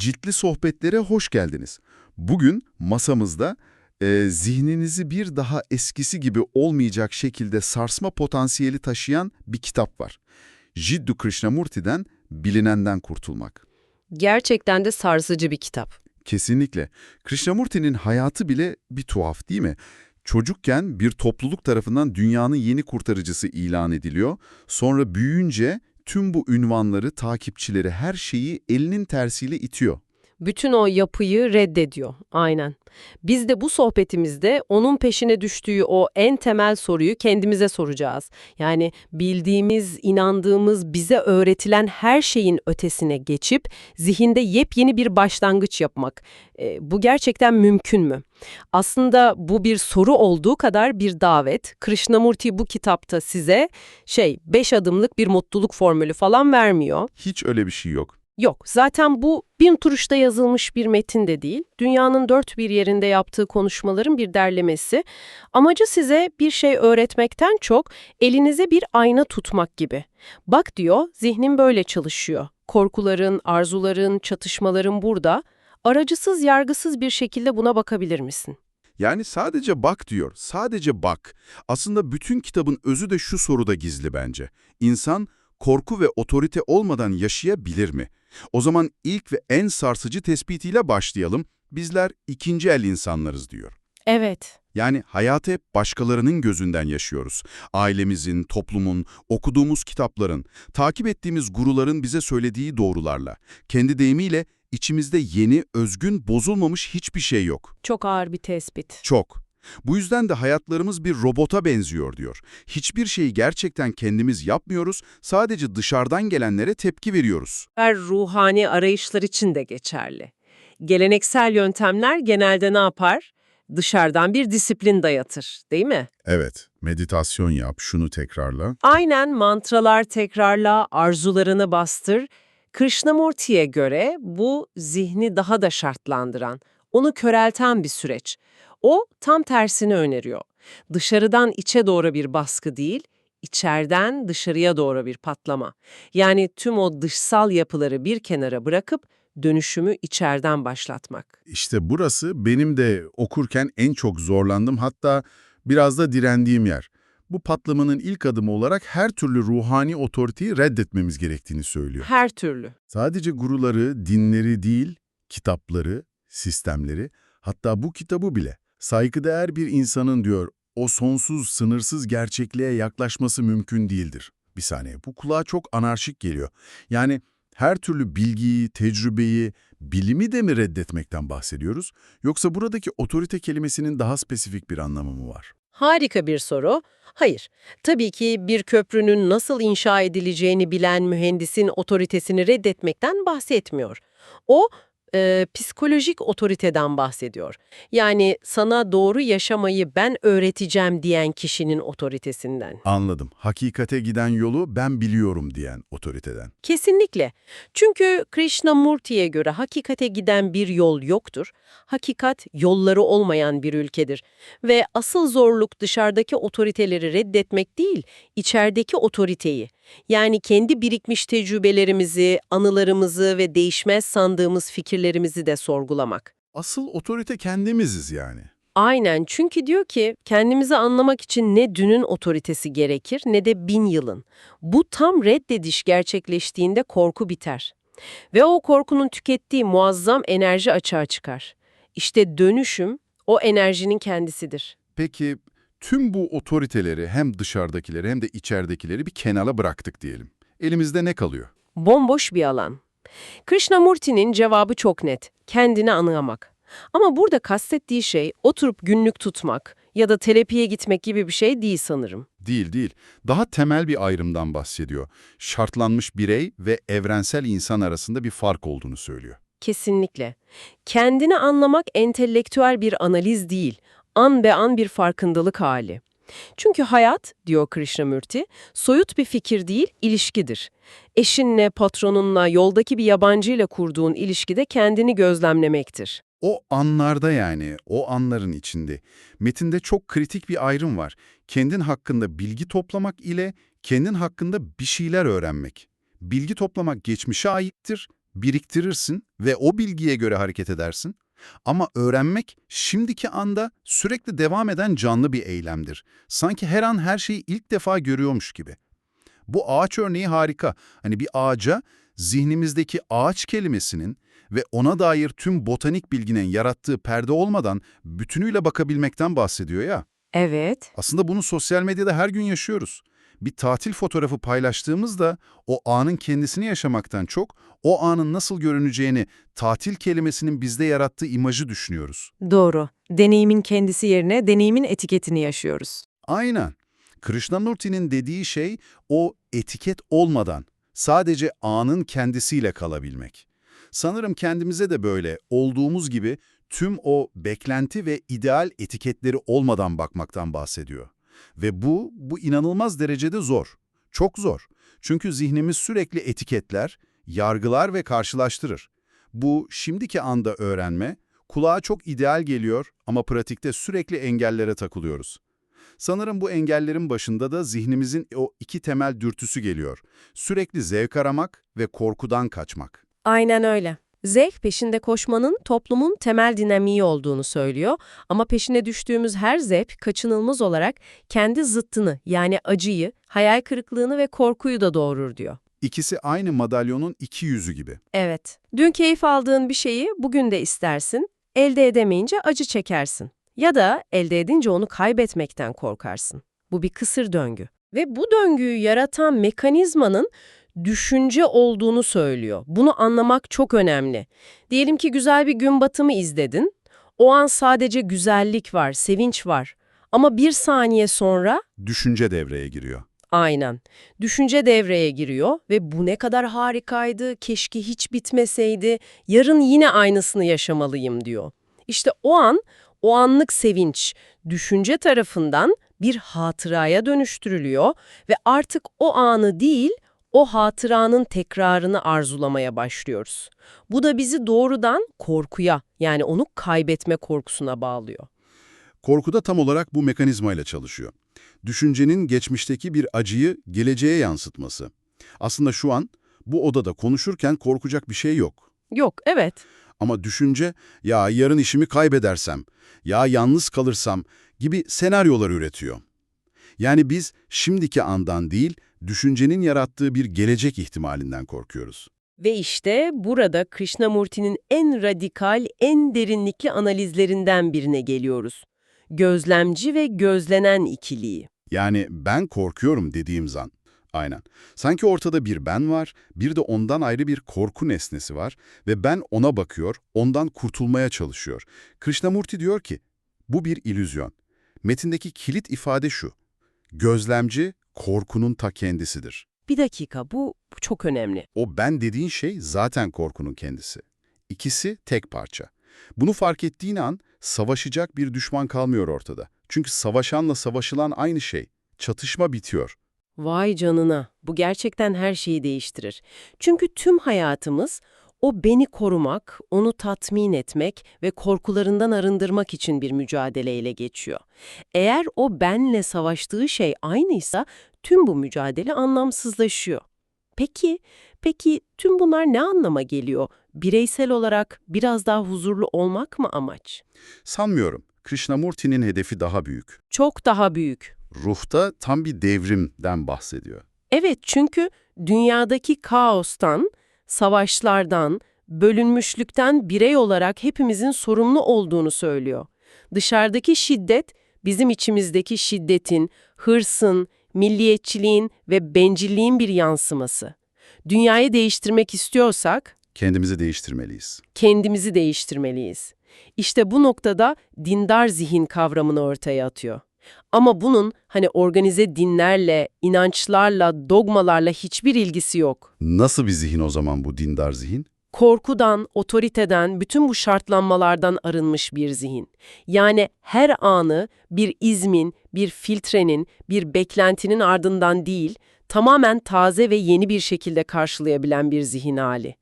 Ciltli sohbetlere hoş geldiniz. Bugün masamızda e, zihninizi bir daha eskisi gibi olmayacak şekilde sarsma potansiyeli taşıyan bir kitap var. Jiddu Krishnamurti'den Bilinenden Kurtulmak. Gerçekten de sarsıcı bir kitap. Kesinlikle. Krishnamurti'nin hayatı bile bir tuhaf değil mi? Çocukken bir topluluk tarafından dünyanın yeni kurtarıcısı ilan ediliyor. Sonra büyüyünce tüm bu ünvanları, takipçileri, her şeyi elinin tersiyle itiyor. Bütün o yapıyı reddediyor. Aynen. Biz de bu sohbetimizde onun peşine düştüğü o en temel soruyu kendimize soracağız. Yani bildiğimiz, inandığımız, bize öğretilen her şeyin ötesine geçip zihinde yepyeni bir başlangıç yapmak. E, bu gerçekten mümkün mü? Aslında bu bir soru olduğu kadar bir davet. Krishnamurti bu kitapta size şey, beş adımlık bir mutluluk formülü falan vermiyor. Hiç öyle bir şey yok. Yok, zaten bu bin turuşta yazılmış bir metin de değil. Dünyanın dört bir yerinde yaptığı konuşmaların bir derlemesi. Amacı size bir şey öğretmekten çok elinize bir ayna tutmak gibi. Bak diyor, zihnin böyle çalışıyor. Korkuların, arzuların, çatışmaların burada. Aracısız, yargısız bir şekilde buna bakabilir misin? Yani sadece bak diyor, sadece bak. Aslında bütün kitabın özü de şu soruda gizli bence. İnsan korku ve otorite olmadan yaşayabilir mi? O zaman ilk ve en sarsıcı tespitiyle başlayalım. Bizler ikinci el insanlarız diyor. Evet. Yani hayatı hep başkalarının gözünden yaşıyoruz. Ailemizin, toplumun, okuduğumuz kitapların, takip ettiğimiz guruların bize söylediği doğrularla. Kendi deyimiyle içimizde yeni, özgün, bozulmamış hiçbir şey yok. Çok ağır bir tespit. Çok. Bu yüzden de hayatlarımız bir robota benziyor diyor. Hiçbir şeyi gerçekten kendimiz yapmıyoruz, sadece dışarıdan gelenlere tepki veriyoruz. Her ruhani arayışlar için de geçerli. Geleneksel yöntemler genelde ne yapar? Dışarıdan bir disiplin dayatır, değil mi? Evet, meditasyon yap, şunu tekrarla. Aynen mantralar tekrarla, arzularını bastır. Krishnamurti'ye göre bu zihni daha da şartlandıran, onu körelten bir süreç. O tam tersini öneriyor. Dışarıdan içe doğru bir baskı değil, içeriden dışarıya doğru bir patlama. Yani tüm o dışsal yapıları bir kenara bırakıp dönüşümü içeriden başlatmak. İşte burası benim de okurken en çok zorlandım hatta biraz da direndiğim yer. Bu patlamanın ilk adımı olarak her türlü ruhani otoriteyi reddetmemiz gerektiğini söylüyor. Her türlü. Sadece guruları, dinleri değil, kitapları, sistemleri, hatta bu kitabı bile saygıdeğer bir insanın diyor, o sonsuz, sınırsız gerçekliğe yaklaşması mümkün değildir. Bir saniye, bu kulağa çok anarşik geliyor. Yani her türlü bilgiyi, tecrübeyi, bilimi de mi reddetmekten bahsediyoruz? Yoksa buradaki otorite kelimesinin daha spesifik bir anlamı mı var? Harika bir soru. Hayır, tabii ki bir köprünün nasıl inşa edileceğini bilen mühendisin otoritesini reddetmekten bahsetmiyor. O, e, psikolojik otoriteden bahsediyor. Yani sana doğru yaşamayı ben öğreteceğim diyen kişinin otoritesinden. Anladım. Hakikate giden yolu ben biliyorum diyen otoriteden. Kesinlikle. Çünkü Krishnamurti'ye göre hakikate giden bir yol yoktur. Hakikat yolları olmayan bir ülkedir. Ve asıl zorluk dışarıdaki otoriteleri reddetmek değil, içerideki otoriteyi. Yani kendi birikmiş tecrübelerimizi, anılarımızı ve değişmez sandığımız fikirlerimizi de sorgulamak. Asıl otorite kendimiziz yani. Aynen çünkü diyor ki kendimizi anlamak için ne dünün otoritesi gerekir ne de bin yılın. Bu tam reddediş gerçekleştiğinde korku biter. Ve o korkunun tükettiği muazzam enerji açığa çıkar. İşte dönüşüm o enerjinin kendisidir. Peki tüm bu otoriteleri hem dışarıdakileri hem de içeridekileri bir kenara bıraktık diyelim. Elimizde ne kalıyor? Bomboş bir alan. Krishnamurti'nin cevabı çok net. Kendini anlamak. Ama burada kastettiği şey oturup günlük tutmak ya da terapiye gitmek gibi bir şey değil sanırım. Değil değil. Daha temel bir ayrımdan bahsediyor. Şartlanmış birey ve evrensel insan arasında bir fark olduğunu söylüyor. Kesinlikle. Kendini anlamak entelektüel bir analiz değil, an be an bir farkındalık hali. Çünkü hayat, diyor Krishnamurti, soyut bir fikir değil, ilişkidir. Eşinle, patronunla, yoldaki bir yabancıyla kurduğun ilişkide kendini gözlemlemektir. O anlarda yani, o anların içinde. Metinde çok kritik bir ayrım var. Kendin hakkında bilgi toplamak ile kendin hakkında bir şeyler öğrenmek. Bilgi toplamak geçmişe aittir, biriktirirsin ve o bilgiye göre hareket edersin. Ama öğrenmek şimdiki anda sürekli devam eden canlı bir eylemdir. Sanki her an her şeyi ilk defa görüyormuş gibi. Bu ağaç örneği harika. Hani bir ağaca zihnimizdeki ağaç kelimesinin ve ona dair tüm botanik bilginin yarattığı perde olmadan bütünüyle bakabilmekten bahsediyor ya. Evet. Aslında bunu sosyal medyada her gün yaşıyoruz. Bir tatil fotoğrafı paylaştığımızda o anın kendisini yaşamaktan çok o anın nasıl görüneceğini, tatil kelimesinin bizde yarattığı imajı düşünüyoruz. Doğru. Deneyimin kendisi yerine deneyimin etiketini yaşıyoruz. Aynen. Krishnamurti'nin dediği şey o etiket olmadan sadece anın kendisiyle kalabilmek. Sanırım kendimize de böyle olduğumuz gibi tüm o beklenti ve ideal etiketleri olmadan bakmaktan bahsediyor. Ve bu, bu inanılmaz derecede zor. Çok zor. Çünkü zihnimiz sürekli etiketler, yargılar ve karşılaştırır. Bu şimdiki anda öğrenme, kulağa çok ideal geliyor ama pratikte sürekli engellere takılıyoruz. Sanırım bu engellerin başında da zihnimizin o iki temel dürtüsü geliyor. Sürekli zevk aramak ve korkudan kaçmak. Aynen öyle. Zevk peşinde koşmanın toplumun temel dinamiği olduğunu söylüyor ama peşine düştüğümüz her zevk kaçınılmaz olarak kendi zıttını yani acıyı, hayal kırıklığını ve korkuyu da doğurur diyor. İkisi aynı madalyonun iki yüzü gibi. Evet. Dün keyif aldığın bir şeyi bugün de istersin, elde edemeyince acı çekersin. Ya da elde edince onu kaybetmekten korkarsın. Bu bir kısır döngü. Ve bu döngüyü yaratan mekanizmanın düşünce olduğunu söylüyor. Bunu anlamak çok önemli. Diyelim ki güzel bir gün batımı izledin. O an sadece güzellik var, sevinç var. Ama bir saniye sonra Düşünce devreye giriyor. Aynen. Düşünce devreye giriyor ve bu ne kadar harikaydı, keşke hiç bitmeseydi, yarın yine aynısını yaşamalıyım diyor. İşte o an, o anlık sevinç, düşünce tarafından bir hatıraya dönüştürülüyor ve artık o anı değil, o hatıranın tekrarını arzulamaya başlıyoruz. Bu da bizi doğrudan korkuya, yani onu kaybetme korkusuna bağlıyor. Korku da tam olarak bu mekanizmayla çalışıyor. Düşüncenin geçmişteki bir acıyı geleceğe yansıtması. Aslında şu an bu odada konuşurken korkacak bir şey yok. Yok, evet. Ama düşünce, ya yarın işimi kaybedersem, ya yalnız kalırsam gibi senaryolar üretiyor. Yani biz şimdiki andan değil, düşüncenin yarattığı bir gelecek ihtimalinden korkuyoruz. Ve işte burada Krishnamurti'nin en radikal, en derinlikli analizlerinden birine geliyoruz. Gözlemci ve gözlenen ikiliği. Yani ben korkuyorum dediğim zan. Aynen. Sanki ortada bir ben var, bir de ondan ayrı bir korku nesnesi var ve ben ona bakıyor, ondan kurtulmaya çalışıyor. Krishnamurti diyor ki, bu bir ilüzyon. Metindeki kilit ifade şu, gözlemci korkunun ta kendisidir. Bir dakika, bu, çok önemli. O ben dediğin şey zaten korkunun kendisi. İkisi tek parça. Bunu fark ettiğin an savaşacak bir düşman kalmıyor ortada. Çünkü savaşanla savaşılan aynı şey. Çatışma bitiyor. Vay canına, bu gerçekten her şeyi değiştirir. Çünkü tüm hayatımız o beni korumak, onu tatmin etmek ve korkularından arındırmak için bir mücadeleyle geçiyor. Eğer o benle savaştığı şey aynıysa tüm bu mücadele anlamsızlaşıyor. Peki, peki tüm bunlar ne anlama geliyor? Bireysel olarak biraz daha huzurlu olmak mı amaç? Sanmıyorum. Krishnamurti'nin hedefi daha büyük. Çok daha büyük. Ruhta tam bir devrimden bahsediyor. Evet çünkü dünyadaki kaostan, savaşlardan, bölünmüşlükten birey olarak hepimizin sorumlu olduğunu söylüyor. Dışarıdaki şiddet, bizim içimizdeki şiddetin, hırsın, milliyetçiliğin ve bencilliğin bir yansıması. Dünyayı değiştirmek istiyorsak, Kendimizi değiştirmeliyiz. kendimizi değiştirmeliyiz. İşte bu noktada dindar zihin kavramını ortaya atıyor. Ama bunun hani organize dinlerle, inançlarla, dogmalarla hiçbir ilgisi yok. Nasıl bir zihin o zaman bu dindar zihin? Korkudan, otoriteden, bütün bu şartlanmalardan arınmış bir zihin. Yani her anı bir izmin, bir filtrenin, bir beklentinin ardından değil, tamamen taze ve yeni bir şekilde karşılayabilen bir zihin hali.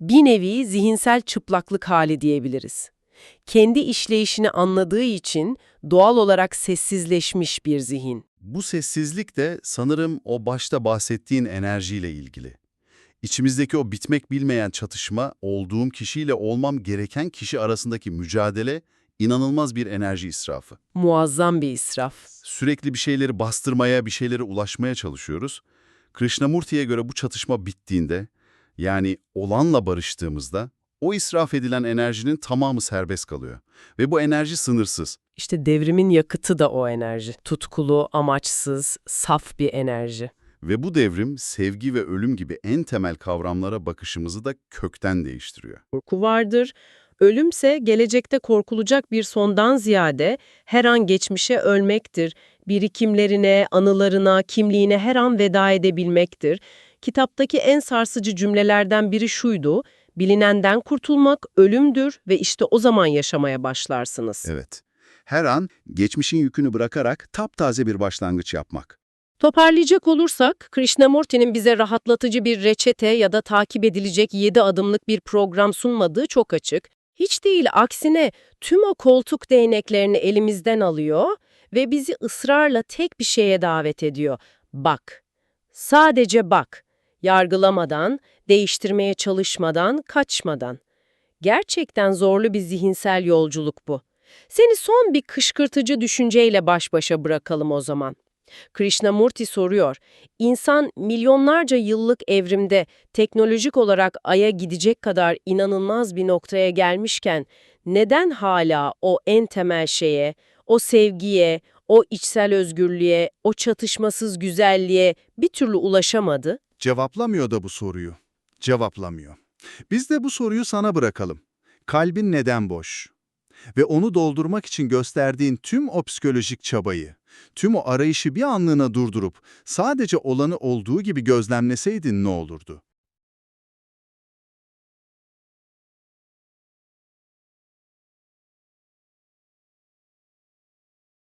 Bir nevi zihinsel çıplaklık hali diyebiliriz. Kendi işleyişini anladığı için doğal olarak sessizleşmiş bir zihin. Bu sessizlik de sanırım o başta bahsettiğin enerjiyle ilgili. İçimizdeki o bitmek bilmeyen çatışma, olduğum kişiyle olmam gereken kişi arasındaki mücadele inanılmaz bir enerji israfı. Muazzam bir israf. Sürekli bir şeyleri bastırmaya, bir şeylere ulaşmaya çalışıyoruz. Krishnamurti'ye göre bu çatışma bittiğinde, yani olanla barıştığımızda, o israf edilen enerjinin tamamı serbest kalıyor. Ve bu enerji sınırsız. İşte devrimin yakıtı da o enerji. Tutkulu, amaçsız, saf bir enerji. Ve bu devrim sevgi ve ölüm gibi en temel kavramlara bakışımızı da kökten değiştiriyor. Korku vardır. Ölümse gelecekte korkulacak bir sondan ziyade her an geçmişe ölmektir. Birikimlerine, anılarına, kimliğine her an veda edebilmektir. Kitaptaki en sarsıcı cümlelerden biri şuydu. Bilinenden kurtulmak ölümdür ve işte o zaman yaşamaya başlarsınız. Evet. Her an geçmişin yükünü bırakarak taptaze bir başlangıç yapmak. Toparlayacak olursak, Krishnamurti'nin bize rahatlatıcı bir reçete ya da takip edilecek 7 adımlık bir program sunmadığı çok açık. Hiç değil, aksine tüm o koltuk değneklerini elimizden alıyor ve bizi ısrarla tek bir şeye davet ediyor. Bak. Sadece bak. Yargılamadan, değiştirmeye çalışmadan, kaçmadan. Gerçekten zorlu bir zihinsel yolculuk bu. Seni son bir kışkırtıcı düşünceyle baş başa bırakalım o zaman. Krishnamurti soruyor, İnsan milyonlarca yıllık evrimde teknolojik olarak Ay'a gidecek kadar inanılmaz bir noktaya gelmişken neden hala o en temel şeye, o sevgiye, o içsel özgürlüğe, o çatışmasız güzelliğe bir türlü ulaşamadı? Cevaplamıyor da bu soruyu. Cevaplamıyor. Biz de bu soruyu sana bırakalım. Kalbin neden boş? Ve onu doldurmak için gösterdiğin tüm o psikolojik çabayı, tüm o arayışı bir anlığına durdurup sadece olanı olduğu gibi gözlemleseydin ne olurdu?